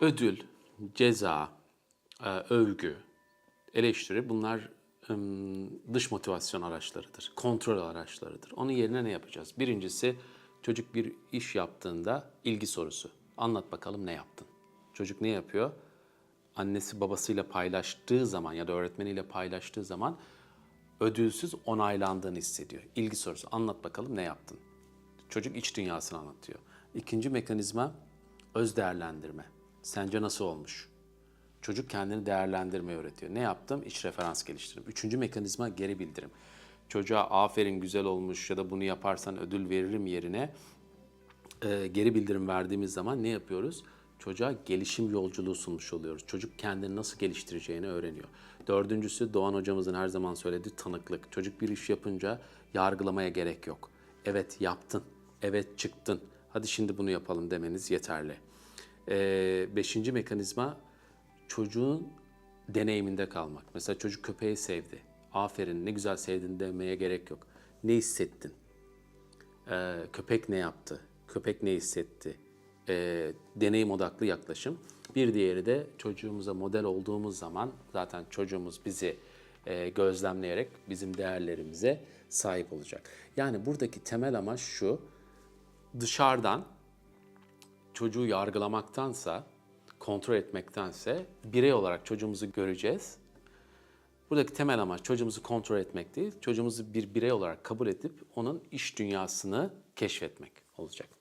ödül, ceza, e, övgü, eleştiri bunlar dış motivasyon araçlarıdır, kontrol araçlarıdır. Onun yerine ne yapacağız? Birincisi çocuk bir iş yaptığında ilgi sorusu. Anlat bakalım ne yaptın? Çocuk ne yapıyor? Annesi babasıyla paylaştığı zaman ya da öğretmeniyle paylaştığı zaman ödülsüz onaylandığını hissediyor. İlgi sorusu. Anlat bakalım ne yaptın? Çocuk iç dünyasını anlatıyor. İkinci mekanizma öz değerlendirme. Sence nasıl olmuş? Çocuk kendini değerlendirmeyi öğretiyor. Ne yaptım? İç referans geliştirdim. Üçüncü mekanizma geri bildirim. Çocuğa aferin güzel olmuş ya da bunu yaparsan ödül veririm yerine e, geri bildirim verdiğimiz zaman ne yapıyoruz? Çocuğa gelişim yolculuğu sunmuş oluyoruz. Çocuk kendini nasıl geliştireceğini öğreniyor. Dördüncüsü Doğan hocamızın her zaman söylediği tanıklık. Çocuk bir iş yapınca yargılamaya gerek yok. Evet yaptın, evet çıktın, hadi şimdi bunu yapalım demeniz yeterli. E, beşinci mekanizma çocuğun deneyiminde kalmak. Mesela çocuk köpeği sevdi. Aferin ne güzel sevdin demeye gerek yok. Ne hissettin? Ee, köpek ne yaptı? Köpek ne hissetti? Ee, deneyim odaklı yaklaşım. Bir diğeri de çocuğumuza model olduğumuz zaman zaten çocuğumuz bizi e, gözlemleyerek bizim değerlerimize sahip olacak. Yani buradaki temel amaç şu, dışarıdan çocuğu yargılamaktansa, kontrol etmektense birey olarak çocuğumuzu göreceğiz. Buradaki temel amaç çocuğumuzu kontrol etmek değil, çocuğumuzu bir birey olarak kabul edip onun iş dünyasını keşfetmek olacak.